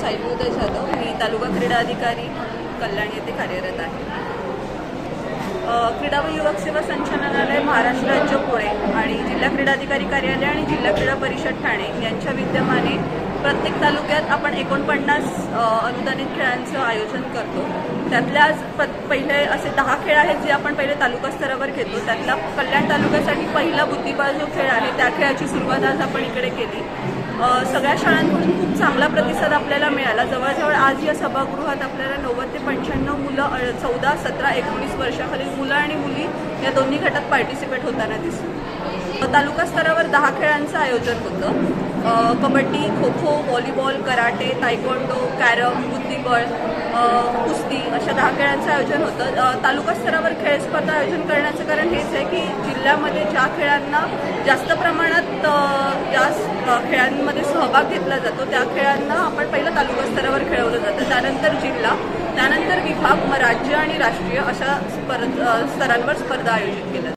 सायलीउदय जाधव. मी तालुका क्रीडा अधिकारी कल्याण येथे कार्यरत आहे. क्रीडा व युवक सेवा संचालनालय महाराष्ट्र राज्य पुणे आणि जिल्हा क्रीडाधिकारी कार्यालय आणि जिल्हा क्रीडा परिषद ठाणे यांच्या विद्यमाने प्रत्येक तालुक्यात आपण एकोणपन्नास अनुदानित खेळांचं आयोजन करतो. त्यातल्या आज पहिले असे दहा खेळ आहेत जे आपण पहिले तालुका स्तरावर घेतो. त्यातला कल्याण तालुक्यासाठी पहिला बुद्धिबळ जो खेळ आहे त्या खेळाची सुरुवात आज आपण इकडे केली. सगळ्या शाळांकडून खूप चांगला प्रतिसाद आपल्याला मिळाला. जवळजवळ आज या सभागृहात आपल्याला नव्वद ते पंच्याण्णव मुलं चौदा सतरा एकोणीस वर्षाखालील मुलं आणि मुली या दोन्ही गटात पार्टिसिपेट होताना दिसली तालुका स्तरावर दहा खेळांचं आयोजन होतं. Kabaddi kho kho volleyball karate taekwondo carrom बुद्धिबळ कुस्ती अशा दहा खेळांचं आयोजन होतं. तालुका स्तरावर खेळ स्पर्धा आयोजन करण्याचं कारण हेच आहे की जिल्ह्यामध्ये ज्या खेळांना जास्त प्रमाणात जास्त ज्या खेळांमध्ये सहभाग घेतला जातो त्या खेळांना आपण पहिलं तालुका स्तरावर खेळवलं जातं. त्यानंतर जिल्हा त्यानंतर विभाग राज्य आणि राष्ट्रीय अशा स्पर्ध स्तरांवर स्पर्धा आयोजित केल्या